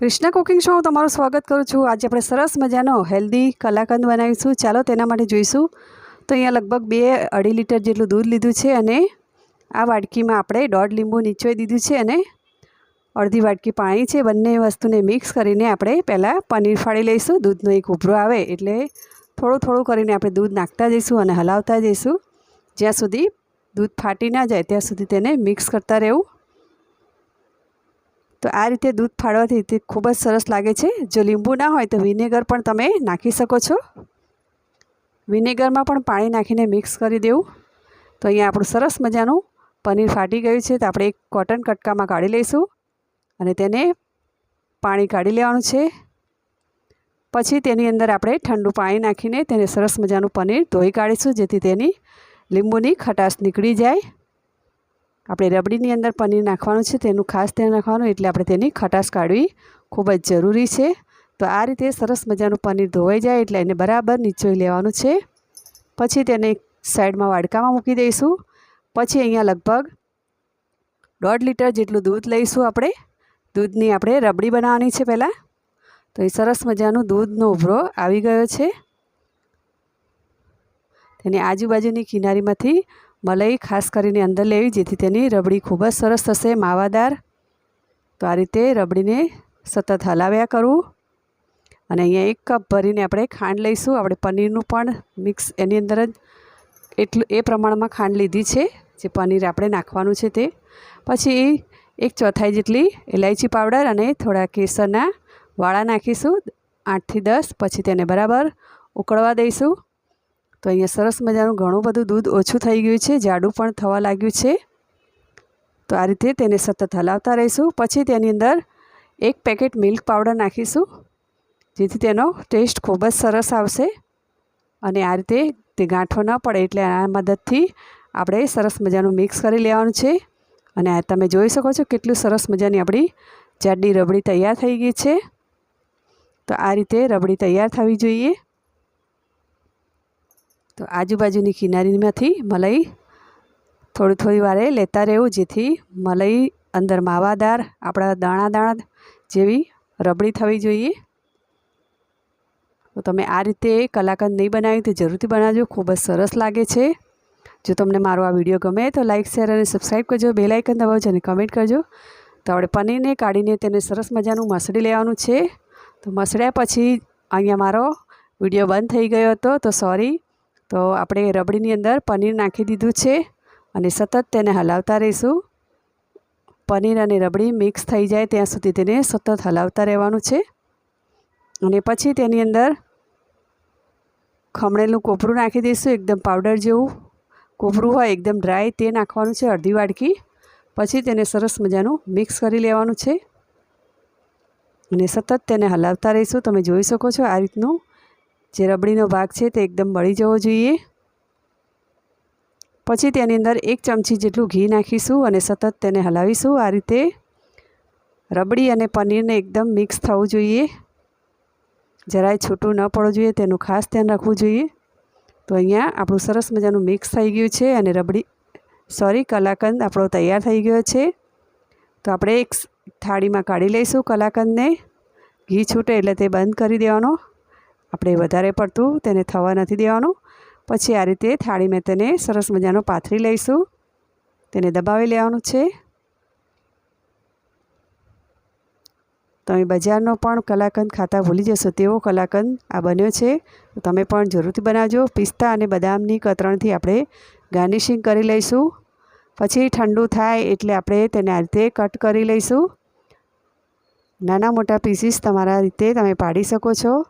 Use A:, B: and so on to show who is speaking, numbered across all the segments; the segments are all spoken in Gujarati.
A: કૃષ્ણા કુકિંગ શો તમારું સ્વાગત કરું છું. આજે આપણે સરસ મજાનો હેલ્ધી કલાકંદ બનાવીશું. ચાલો તેના માટે જોઈશું. તો અહીંયા લગભગ બે અઢી લીટર જેટલું દૂધ લીધું છે અને આ વાડકીમાં આપણે દોઢ લીંબુ નીચોઈ દીધું છે અને અડધી વાટકી પાણી છે. બંને વસ્તુને મિક્સ કરીને આપણે પહેલાં પનીર ફાડી લઈશું. દૂધનો એક ઉભરો આવે એટલે થોડું થોડું કરીને આપણે દૂધ નાખતા જઈશું અને હલાવતા જઈશું. જ્યાં સુધી દૂધ ફાટી ના જાય, ત્યાં સુધી તેને મિક્સ કરતા રહેવું. તો આ રીતે દૂધ ફાળવાથી તે ખૂબ જ સરસ લાગે છે. જો લીંબુ ના હોય તો વિનેગર પણ તમે નાખી શકો છો. વિનેગરમાં પણ પાણી નાખીને મિક્સ કરી દેવું. તો અહીંયા આપણું સરસ મજાનું પનીર ફાટી ગયું છે. તો આપણે એક કોટન કટકામાં કાઢી લઈશું અને તેને પાણી કાઢી લેવાનું છે. પછી તેની અંદર આપણે ઠંડુ પાણી નાખીને તેને સરસ મજાનું પનીર ધોઈ કાઢીશું જેથી તેની લીંબુની ખટાશ નીકળી જાય. આપણે રબડીની અંદર પનીર નાખવાનું છે, તેનું ખાસ ધ્યાન રાખવાનું, એટલે આપણે તેની ખટાશ કાઢવી ખૂબ જ જરૂરી છે. તો આ રીતે સરસ મજાનું પનીર ધોવાઈ જાય, એટલે એને બરાબર નીચોઈ લેવાનું છે. પછી તેને સાઈડમાં વાડકામાં મૂકી દઈશું. પછી અહીંયા લગભગ દોઢ લીટર જેટલું દૂધ લઈશું આપણે. દૂધની આપણે રબડી બનાવવાની છે પહેલાં. તો એ સરસ મજાનું દૂધનો ઉભરો આવી ગયો છે. તેની આજુબાજુની કિનારીમાંથી મલાઈ ખાસ કરીને અંદર લેવી, જેથી તેની રબડી ખૂબ જ સરસ થશે. માવાદાર. તો આ રીતે રબડીને સતત હલાવ્યા કરવું અને અહીંયા એક કપ ભરીને આપણે ખાંડ લઈશું. આપણે પનીરનું પણ મિક્સ એની અંદર જ એટલું, એ પ્રમાણમાં ખાંડ લીધી છે, જે પનીર આપણે નાખવાનું છે તે. પછી એક ચોથાઈ જેટલી ઇલાયચી પાવડર અને થોડા કેસરના વાળા નાખીશું, આઠથી દસ. પછી તેને બરાબર ઉકળવા દઈશું. તો અહીંયા સરસ મજાનું ઘણું બધું દૂધ ઓછું થઈ ગયું છે, જાડું પણ થવા લાગ્યું છે. તો આ રીતે તેને સતત હલાવતા રહીશું. પછી તેની અંદર એક પેકેટ મિલ્ક પાવડર નાખીશું, જેથી તેનો ટેસ્ટ ખૂબ જ સરસ આવશે. અને આ રીતે તે ગાંઠો ન પડે એટલે આ મદદથી આપણે સરસ મજાનું મિક્સ કરી લેવાનું છે. અને આ તમે જોઈ શકો છો કેટલું સરસ મજાની આપણી જાડી રબડી તૈયાર થઈ ગઈ છે. તો આ રીતે રબડી તૈયાર થવી જોઈએ. તો આજુબાજુની કિનારીમાંથી મલાઈ થોડી થોડી વારે લેતા રહેવું, જેથી મલાઈ અંદર માવાદાર, આપણા દાણા દાણા જેવી રબડી થવી જોઈએ. તો તમે આ રીતે કલાકંદ નહીં બનાવી તો જરૂરથી બનાવજો, ખૂબ જ સરસ લાગે છે. જો તમને મારો આ વીડિયો ગમે તો લાઇક શેર અને સબસ્ક્રાઈબ કરજો બે લાઇકન દબાવજો અને કમેન્ટ કરજો. તો આપણે પનીરને કાઢીને તેને સરસ મજાનું મસળી લેવાનું છે. તો મસળ્યા પછી અહીંયા મારો વીડિયો બંધ થઈ ગયો હતો, તો સોરી. તો આપણે રબડીની અંદર પનીર નાખી દીધું છે અને સતત તેને હલાવતા રહીશું. પનીર અને રબડી મિક્સ થઈ જાય ત્યાં સુધી તેને સતત હલાવતા રહેવાનું છે. અને પછી તેની અંદર ખમણેલું કોપરું નાખી દઈશું, એકદમ પાવડર જેવું. કોપરું હોય, એકદમ ડ્રાય તે નાખવાનું છે, અડધી વાડકી. પછી તેને સરસ મજાનું મિક્સ કરી લેવાનું છે. અને સતત તેને હલાવતા રહીશું. તમે જોઈ શકો છો આ રીતનું જે રબડીનો ભાગ છે તે એકદમ બળી જવો જોઈએ. પછી તેની અંદર એક ચમચી જેટલું ઘી નાખીશું અને સતત તેને હલાવીશું. આ રીતે રબડી અને પનીરને એકદમ મિક્સ થવું જોઈએ. જરાય છૂટું ન પડવું જોઈએ, તેનું ખાસ ધ્યાન રાખવું જોઈએ. તો અહીંયા આપણું સરસ મજાનું મિક્સ થઈ ગયું છે અને રબડી, સોરી, કલાકંદ આપણો તૈયાર થઈ ગયો છે. તો આપણે એક થાળીમાં કાઢી લઈશું કલાકંદને. ઘી છૂટે એટલે તે બંધ કરી દેવાનો. આપણે વધારે પડતું તેને થવા નથી દેવાનું. પછી આ રીતે થાળી મેં તેને સરસ મજાનો પાથરી લઈશું. તેને દબાવી લેવાનું છે. તમે બજારનો પણ કલાકંદ ખાતા ભૂલી જશો તેવો કલાકંદ આ બન્યો છે. તમે પણ જરૂરથી બનાવજો. પિસ્તા અને બદામની કતરણથી આપણે ગાર્નિશિંગ કરી લઈશું. પછી ઠંડુ થાય એટલે આપણે તેને આ રીતે કટ કરી લઈશું. નાના મોટા પીસીસ તમારા રીતે તમે પાડી શકો છો.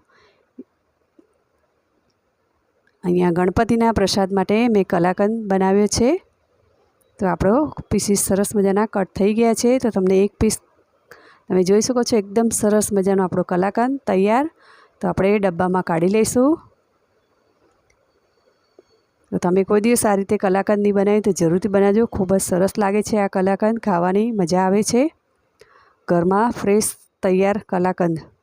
A: અહીંયા ગણપતિના પ્રસાદ માટે મેં કલાકંદ બનાવ્યો છે. તો આપણો પીસીસ સરસ મજાના કટ થઈ ગયા છે. તો તમને એક પીસ તમે જોઈ શકો છો, એકદમ સરસ મજાનો આપણો કલાકંદ તૈયાર. તો આપણે ડબ્બામાં કાઢી લઈશું. તો તમે કોઈ દિવસ આ રીતે કલાકંદ નહીં બનાવી તો જરૂરથી બનાવજો. ખૂબ જ સરસ લાગે છે આ કલાકંદ, ખાવાની મજા આવે છે. ઘરમાં ફ્રેશ તૈયાર કલાકંદ.